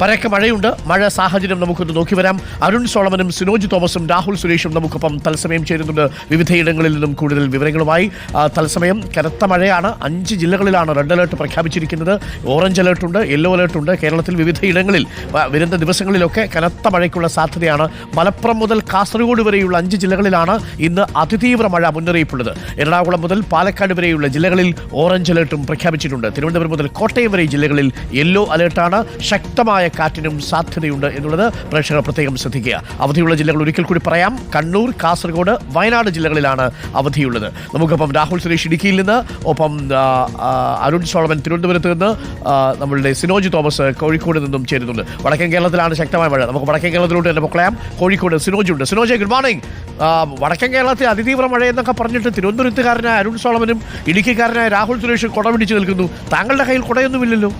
പരക്കെ മഴയുണ്ട്. മഴ സാഹചര്യം നമുക്കൊന്ന് നോക്കി വരാം. അരുൺ സോളമനും സിനോജ് തോമസും രാഹുൽ സുരേഷും നമുക്കൊപ്പം തത്സമയം ചേരുന്നുണ്ട്. വിവിധയിടങ്ങളിൽ നിന്നും കൂടുതൽ വിവരങ്ങളുമായി. തത്സമയം കനത്ത മഴയാണ്. അഞ്ച് ജില്ലകളിലാണ് റെഡ് അലേർട്ട് പ്രഖ്യാപിച്ചിരിക്കുന്നത്. ഓറഞ്ച് അലേർട്ടുണ്ട് യെല്ലോ അലേർട്ടുണ്ട് കേരളത്തിൽ വിവിധയിടങ്ങളിൽ വരുന്ന ദിവസങ്ങളിലൊക്കെ കനത്ത മഴയ്ക്കുള്ള സാധ്യതയാണ്. മലപ്പുറം മുതൽ കാസർഗോഡ് വരെയുള്ള അഞ്ച് ജില്ലകളിലാണ് ഇന്ന് അതിതീവ്ര മഴ മുന്നറിയിപ്പുള്ളത്. എറണാകുളം മുതൽ പാലക്കാട് വരെയുള്ള ജില്ലകളിൽ ഓറഞ്ച് അലേർട്ടും പ്രഖ്യാപിച്ചിട്ടുണ്ട്. തിരുവനന്തപുരം മുതൽ കോട്ടയം വരെ ജില്ലകളിൽ യെല്ലോ അലേർട്ടാണ്. ശക്തമായ കാറ്റിനും സാധ്യതയുണ്ട് എന്നുള്ളത് പ്രേക്ഷകർ പ്രത്യേകം ശ്രദ്ധിക്കുക. അവധിയുള്ള ജില്ലകൾ ഒരിക്കൽ കൂടി പറയാം. കണ്ണൂർ കാസർഗോഡ് വയനാട് ജില്ലകളിലാണ് അവധിയുള്ളത്. നമുക്കൊപ്പം രാഹുൽ സുരേഷ് ഇടുക്കിയിൽ നിന്ന് ഒപ്പം അരുൺ സോളമൻ തിരുവനന്തപുരത്ത് നിന്ന് നമ്മളുടെ സിനോജ് തോമസ് കോഴിക്കോട് നിന്നും ചേരുന്നുണ്ട്. വടക്കൻ കേരളത്തിലാണ് ശക്തമായ മഴ. നമുക്ക് വടക്കൻ കേരളത്തിലോട്ട് തന്നെ പൊക്കളയാം കോഴിക്കോട് സിനോജ് ഉണ്ട് സിനോജ് ഗുഡ് മോർണിംഗ് വടക്കൻ കേരളത്തിൽ അതിതീവ്ര മഴ എന്നൊക്കെ പറഞ്ഞിട്ട് തിരുവനന്തപുരത്തുകാരനായ അരുൺ സോളമനും ഇടുക്കിക്കാരനായ രാഹുൽ സുരേഷ് കുട പിടിച്ചു നിൽക്കുന്നു. താങ്കളുടെ കയ്യിൽ കുടയൊന്നുമില്ലല്ലോ.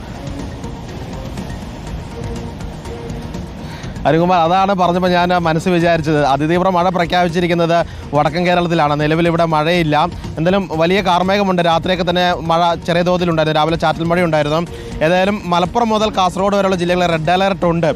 അരുകുമാർ അതാണ് പറഞ്ഞപ്പോൾ ഞാൻ മനസ്സ് വിചാരിച്ചത്. അതിതീവ്ര മഴ പ്രഖ്യാപിച്ചിരിക്കുന്നത് വടക്കൻ കേരളത്തിലാണ്. നിലവിൽ ഇവിടെ മഴയില്ല. എന്തായാലും വലിയ കാർമേഘമുണ്ട്. രാത്രിയൊക്കെ തന്നെ മഴ ചെറിയ തോതിലുണ്ടായിരുന്നു. രാവിലെ ചാറ്റൽ മഴയുണ്ടായിരുന്നു. ഏതായാലും മലപ്പുറം മുതൽ കാസർഗോഡ് വരെയുള്ള ജില്ലകളിൽ റെഡ് അലർട്ട് ഉണ്ട്.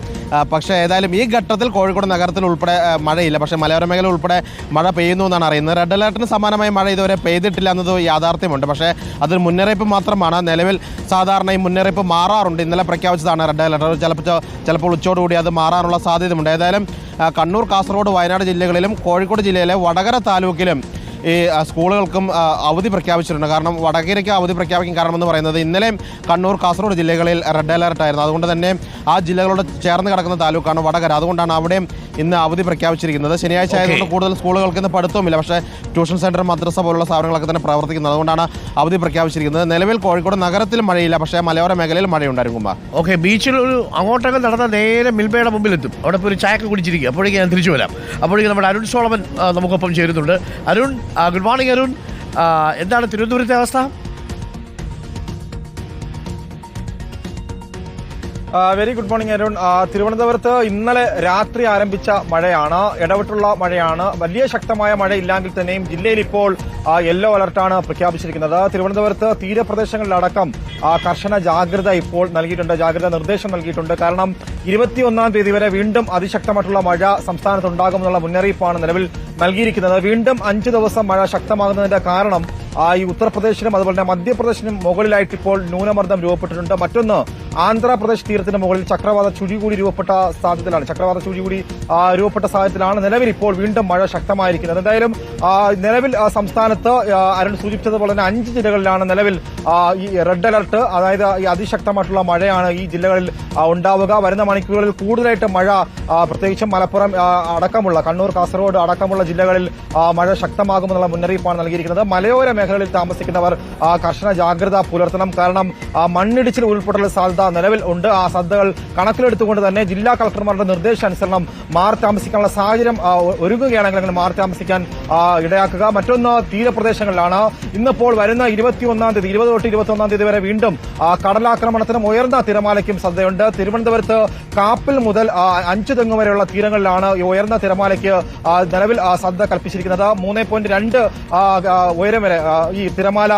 പക്ഷേ ഏതായാലും ഈ ഘട്ടത്തിൽ കോഴിക്കോട് നഗരത്തിൽ ഉൾപ്പെടെ മഴയില്ല. പക്ഷേ മലയോര മേഖല ഉൾപ്പെടെ മഴ പെയ്യുന്നു എന്നാണ് അറിയുന്നത്. റെഡ് അലർട്ടിന് സമാനമായ മഴ ഇതുവരെ പെയ്തിട്ടില്ല എന്നത് യാഥാർത്ഥ്യമുണ്ട്. പക്ഷേ അതൊരു മുന്നറിയിപ്പ് മാത്രമാണ്. നിലവിൽ സാധാരണ ഈ മുന്നറിയിപ്പ് മാറാറുണ്ട്. ഇന്നലെ പ്രഖ്യാപിച്ചതാണ് റെഡ് അലർട്ട് ചിലപ്പോൾ ചിലപ്പോൾ ഉച്ചയോടുകൂടി അത് മാറാനുള്ള സാധ്യതയുണ്ട് ഏതായാലും കണ്ണൂർ കാസർഗോഡ് വയനാട് ജില്ലകളിലും കോഴിക്കോട് ജില്ലയിലെ വടകര താലൂക്കിലും ഈ സ്കൂളുകൾക്കും അവധി പ്രഖ്യാപിച്ചിട്ടുണ്ട്. കാരണം വടകരയ്ക്ക് അവധി പ്രഖ്യാപിക്കാൻ കാരണമെന്ന് പറയുന്നത് ഇന്നലെയും കണ്ണൂർ കാസർഗോഡ് ജില്ലകളിൽ റെഡ് അലർട്ട് ആയിരുന്നു അതുകൊണ്ട് തന്നെ ആ ജില്ലകളോട് ചേർന്ന് കിടക്കുന്ന താലൂക്കാണ് വടകര. അതുകൊണ്ടാണ് അവിടെയും ഇന്ന് അവധി പ്രഖ്യാപിച്ചിരിക്കുന്നത്. ശനിയാഴ്ച ആയതുകൊണ്ട് കൂടുതൽ സ്കൂളുകൾക്ക് ഇന്ന് പഠിത്തവുമില്ല. പക്ഷേ ട്യൂഷൻ സെന്റർ മദ്രസ പോലുള്ള സ്ഥാപനങ്ങളൊക്കെ തന്നെ പ്രവർത്തിക്കുന്നത്. അതുകൊണ്ടാണ് അവധി പ്രഖ്യാപിച്ചിരിക്കുന്നത്. നിലവിൽ കോഴിക്കോട് നഗരത്തിൽ മഴയില്ല. പക്ഷേ മലയോര മേഖലയിൽ മഴയുണ്ടായിരിക്കും ഓക്കെ ബീച്ചിൽ ഒരു അങ്ങോട്ടൊക്കെ നടന്ന നേരെ മിൽബയുടെ മുമ്പിലെത്തും. അവിടെ ഇപ്പോൾ ഒരു ചായക്ക് കുടിച്ചിരിക്കുക. അപ്പോഴേക്കും ഞാൻ തിരിച്ചു വരാം. അപ്പോഴേക്കും നമ്മുടെ അരുൺ സോളമൻ നമുക്കൊപ്പം ചേരുന്നുണ്ട്. Arun good morning Arun. എന്താണ് തിരുവനന്തപുരത്തെ അവസ്ഥ? Very good morning Arun. തിരുവനന്തപുരത്ത് ഇന്നലെ രാത്രി ആരംഭിച്ച മഴയാണ്. ഇടവിട്ടുള്ള മഴയാണ്. വലിയ ശക്തമായ മഴ ഇല്ലെങ്കിൽ തന്നെയും ജില്ലയിൽ ഇപ്പോൾ യെല്ലോ അലർട്ടാണ് പ്രഖ്യാപിച്ചിരിക്കുന്നത്. തിരുവനന്തപുരത്ത് തീരപ്രദേശങ്ങളിലടക്കം കർശന ജാഗ്രത ഇപ്പോൾ നൽകിയിട്ടുണ്ട്. ജാഗ്രത നിർദ്ദേശം നൽകിയിട്ടുണ്ട്. കാരണം ഇരുപത്തിയൊന്നാം തീയതി വരെ വീണ്ടും അതിശക്തമായിട്ടുള്ള മഴ സംസ്ഥാനത്ത് ഉണ്ടാകുമെന്നുള്ള മുന്നറിയിപ്പാണ് നിലവിൽ നൽകിയിരിക്കുന്നത്. വീണ്ടും അഞ്ച് ദിവസം മഴ ശക്തമാകുന്നതിന്റെ കാരണം ഈ ഉത്തർപ്രദേശിനും അതുപോലെ തന്നെ മധ്യപ്രദേശിനും മുകളിലായിട്ട് ഇപ്പോൾ ന്യൂനമർദ്ദം രൂപപ്പെട്ടിട്ടുണ്ട്. മറ്റൊന്ന് ആന്ധ്രാപ്രദേശ് തീരത്തിന് മുകളിൽ ചക്രവാത ചുഴി കൂടി രൂപപ്പെട്ട സാധ്യതയിലാണ് ചക്രവാത ചുഴി കൂടി ആ, രൂപപ്പെട്ട സാഹചര്യത്തിലാണ് നിലവിൽ ഇപ്പോൾ വീണ്ടും മഴ ശക്തമായിരിക്കുന്നത്. എന്തായാലും നിലവിൽ സംസ്ഥാനത്ത് അരുൺ സൂചിപ്പിച്ചതുപോലെ തന്നെ അഞ്ച് ജില്ലകളിലാണ് നിലവിൽ ഈ റെഡ് അലർട്ട് അതായത് ഈ അതിശക്തമായിട്ടുള്ള മഴയാണ് ഈ ജില്ലകളിൽ ഉണ്ടാവുക. വരുന്ന മണിക്കൂറുകളിൽ കൂടുതലായിട്ട് മഴ പ്രത്യേകിച്ചും മലപ്പുറം അടക്കമുള്ള കണ്ണൂർ കാസർഗോഡ് അടക്കമുള്ള ജില്ലകളിൽ മഴ ശക്തമാകുമെന്നുള്ള മുന്നറിയിപ്പാണ് നൽകിയിരിക്കുന്നത്. മലയോര മേഖലകളിൽ താമസിക്കുന്നവർ കർശന ജാഗ്രത പുലർത്തണം. കാരണം മണ്ണിടിച്ചിൽ ഉൾപ്പെടെയുള്ള സാധ്യത നിലവിൽ ഉണ്ട്. ആ സാധ്യതകൾ കണക്കിലെടുത്തുകൊണ്ട് തന്നെ ജില്ലാ കളക്ടർമാരുടെ നിർദ്ദേശാനുസരണം മാറി താമസിക്കാനുള്ള സാഹചര്യം ഒരുങ്ങുകയാണെങ്കിൽ അങ്ങനെ മാറി താമസിക്കാൻ ഇടയാക്കുക. മറ്റൊന്ന് തീരപ്രദേശങ്ങളിലാണ്. ഇന്നിപ്പോൾ വരുന്ന ഇരുപത്തിയൊന്നാം തീയതി ഇരുപത് തൊട്ട് ഇരുപത്തിയൊന്നാം തീയതി വരെ വീണ്ടും കടലാക്രമണത്തിനും ഉയർന്ന തിരമാലയ്ക്കും സാധ്യതയുണ്ട് തിരുവനന്തപുരത്ത് കാപ്പിൽ മുതൽ അഞ്ച് തെങ്ങ് വരെയുള്ള തീരങ്ങളിലാണ് ഈ ഉയർന്ന തിരമാലയ്ക്ക് നിലവിൽ സാധ്യത കൽപ്പിച്ചിരിക്കുന്നത്. മൂന്ന് പോയിന്റ് രണ്ട് ഉയരം വരെ ഈ തിരമാല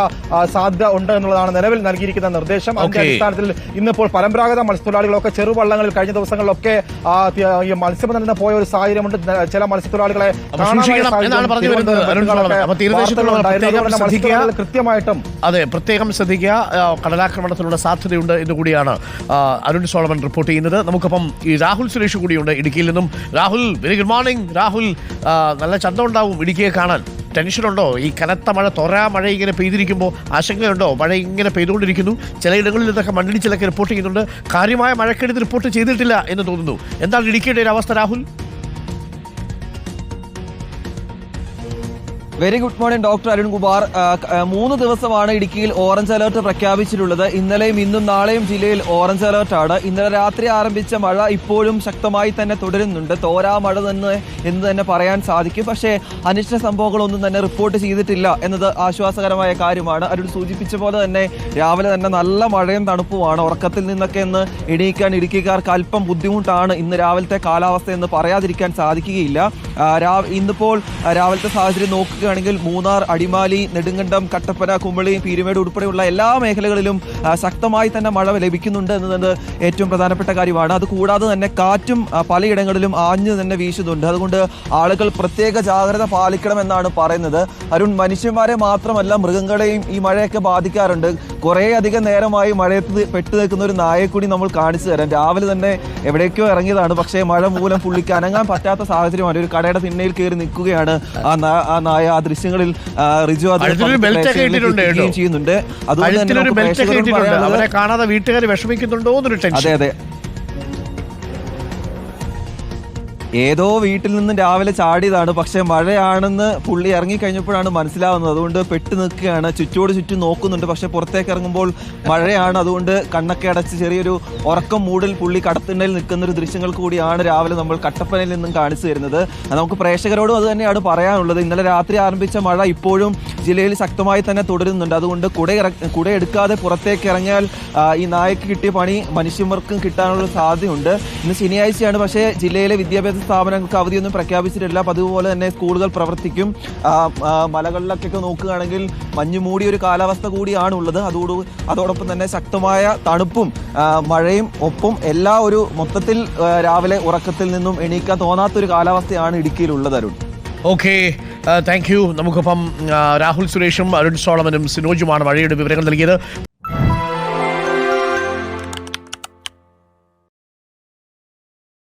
സാധ്യത ഉണ്ട് എന്നുള്ളതാണ് നിലവിൽ നൽകിയിരിക്കുന്ന നിർദ്ദേശം. അതിന്റെ അടിസ്ഥാനത്തിൽ അടിസ്ഥാനത്തിൽ ഇന്നിപ്പോൾ പരമ്പരാഗത മത്സ്യത്തൊഴിലാളികളൊക്കെ ചെറുവള്ളങ്ങളിൽ കഴിഞ്ഞ ദിവസങ്ങളിലൊക്കെ ഈ മത്സ്യബന്ധനത്തിന് പോയ ഒരു സാഹചര്യമുണ്ട്. ചില മത്സ്യത്തൊഴിലാളികളെ. കൃത്യമായിട്ടും അതെ പ്രത്യേകം ശ്രദ്ധിക്കുക. കടലാക്രമണത്തിനുള്ള സാധ്യതയുണ്ട് എന്ന് കൂടിയാണ് അരുൺ സോളമൻ റിപ്പോർട്ട് ചെയ്യുന്നത്. നമുക്കൊപ്പം ഈ രാഹുൽ സുരേഷ് കൂടിയുണ്ട് ഇടുക്കിയിൽ നിന്നും. Rahul very good morning Rahul നല്ല ചന്തം ഉണ്ടാവും ഇടുക്കിയെ കാണാൻ. ടെൻഷനുണ്ടോ? ഈ കനത്ത മഴ തൊരാ മഴ ഇങ്ങനെ പെയ്തിരിക്കുമ്പോൾ ആശങ്കയുണ്ടോ? മഴ ഇങ്ങനെ പെയ്തുകൊണ്ടിരിക്കുന്നു. ചിലയിടങ്ങളിൽ ഇതൊക്കെ മണ്ണിടിച്ചിലൊക്കെ റിപ്പോർട്ട് ചെയ്യുന്നുണ്ട്. കാര്യമായ മഴക്കെടുത്ത് റിപ്പോർട്ട് ചെയ്തിട്ടില്ല എന്ന് തോന്നുന്നു. എന്താണ് ഇടുക്കിയുടെ ഒരു അവസ്ഥ Rahul? Very good morning doctor Arun Kumar മൂന്ന് ദിവസമാണ് ഇടുക്കിയിൽ ഓറഞ്ച് അലർട്ട് പ്രഖ്യാപിച്ചിട്ടുള്ളത്. ഇന്നലെയും ഇന്നും നാളെയും ജില്ലയിൽ ഓറഞ്ച് അലർട്ടാണ് ഇന്നലെ രാത്രി ആരംഭിച്ച മഴ ഇപ്പോഴും ശക്തമായി തന്നെ തുടരുന്നുണ്ട്. തോരാ മഴ തന്നെ എന്ന് തന്നെ പറയാൻ സാധിക്കും. പക്ഷേ അനിഷ്ട സംഭവങ്ങളൊന്നും തന്നെ റിപ്പോർട്ട് ചെയ്തിട്ടില്ല എന്നത് ആശ്വാസകരമായ കാര്യമാണ്. അരുൺ സൂചിപ്പിച്ച പോലെ തന്നെ രാവിലെ തന്നെ നല്ല മഴയും തണുപ്പുമാണ്. ഉറക്കത്തിൽ നിന്നൊക്കെ ഇന്ന് എണീക്കാൻ ഇടുക്കിക്കാർക്ക് അല്പം ബുദ്ധിമുട്ടാണ് ഇന്ന് രാവിലത്തെ കാലാവസ്ഥ എന്ന് പറയാതിരിക്കാൻ സാധിക്കുകയില്ല. ഇന്നിപ്പോൾ രാവിലത്തെ സാഹചര്യം നോക്കുക നോക്കുകയാണെങ്കിൽ മൂന്നാർ അടിമാലി നെടുങ്കണ്ടം കട്ടപ്പന കുമ്പളി പീരുമേട് ഉൾപ്പെടെയുള്ള എല്ലാ മേഖലകളിലും ശക്തമായി തന്നെ മഴ ലഭിക്കുന്നുണ്ട് എന്നത് ഏറ്റവും പ്രധാനപ്പെട്ട കാര്യമാണ്. അതുകൂടാതെ തന്നെ കാറ്റും പലയിടങ്ങളിലും ആഞ്ഞു തന്നെ വീശുന്നുണ്ട്. അതുകൊണ്ട് ആളുകൾ പ്രത്യേക ജാഗ്രത പാലിക്കണമെന്നാണ് പറയുന്നത്. അരുൺ മനുഷ്യന്മാരെ മാത്രമല്ല മൃഗങ്ങളെയും ഈ മഴയൊക്കെ ബാധിക്കാറുണ്ട്. കുറേ അധികം നേരമായി മഴയത്ത് പെട്ടു നിൽക്കുന്ന ഒരു നായയെ കൂടി നമ്മൾ കാണിച്ചു തരാം. രാവിലെ തന്നെ എവിടേക്കോ ഇറങ്ങിയതാണ്. പക്ഷേ മഴ മൂലം പുള്ളിക്ക് അനങ്ങാൻ പറ്റാത്ത സാഹചര്യമാണ്. ഒരു കടയുടെ തിണ്ണയിൽ കയറി നിൽക്കുകയാണ് ആ ആ നായ. ആ ദൃശ്യങ്ങളിൽ റിജു ചെയ്യുന്നുണ്ട്. കഴുത്തിലൊരു തന്നെ അതെ പ്രേക്ഷകരിലേക്ക് ഏതോ വീട്ടിൽ നിന്ന് രാവിലെ ചാടിയതാണ്. പക്ഷെ മഴയാണെന്ന് പുള്ളി ഇറങ്ങി കഴിഞ്ഞപ്പോഴാണ് മനസ്സിലാവുന്നത്. അതുകൊണ്ട് പെട്ടു നിൽക്കുകയാണ്. ചുറ്റോട് ചുറ്റും നോക്കുന്നുണ്ട്. പക്ഷെ പുറത്തേക്ക് ഇറങ്ങുമ്പോൾ മഴയാണ്. അതുകൊണ്ട് കണ്ണൊക്കെ അടച്ച് ചെറിയൊരു ഉറക്കം മൂടിൽ പുള്ളി കടത്തിണ്ണയിൽ നിൽക്കുന്ന ഒരു ദൃശ്യങ്ങൾ കൂടിയാണ് രാവിലെ നമ്മൾ കട്ടപ്പനയിൽ നിന്നും കാണിച്ചു തരുന്നത്. നമുക്ക് പ്രേക്ഷകരോടും അത് തന്നെയാണ് പറയാനുള്ളത്. ഇന്നലെ രാത്രി ആരംഭിച്ച മഴ ഇപ്പോഴും ജില്ലയിൽ ശക്തമായി തന്നെ തുടരുന്നുണ്ട്. അതുകൊണ്ട് കുട കുടയെടുക്കാതെ പുറത്തേക്ക് ഇറങ്ങിയാൽ ഈ നായക്ക് കിട്ടിയ പണി മനുഷ്യന്മാർക്കും കിട്ടാനുള്ള സാധ്യതയുണ്ട്. ഇന്ന് ശനിയാഴ്ചയാണ്. പക്ഷേ ജില്ലയിലെ വിദ്യാഭ്യാസ സ്ഥാപനങ്ങൾക്ക് അവധിയൊന്നും പ്രഖ്യാപിച്ചിട്ടില്ല. അതുപോലെ തന്നെ സ്കൂളുകൾ പ്രവർത്തിക്കും. മലകളിലൊക്കെ നോക്കുകയാണെങ്കിൽ മഞ്ഞു മൂടിയ ഒരു കാലാവസ്ഥ കൂടിയാണ് ഉള്ളത് അതോട് അതോടൊപ്പം തന്നെ ശക്തമായ തണുപ്പും മഴയും ഒപ്പം എല്ലാ ഒരു മൊത്തത്തിൽ രാവിലെ ഉറക്കത്തിൽ നിന്നും എണീക്കാൻ തോന്നാത്തൊരു കാലാവസ്ഥയാണ് ഇടുക്കിയിലുള്ളത് അരുൺ. ഓക്കെ താങ്ക് യു നമുക്കിപ്പം രാഹുൽ സുരേഷും അരുൺ സോളമനും സിനോജുമാണ് മഴയുടെ വിവരങ്ങൾ നൽകിയത്.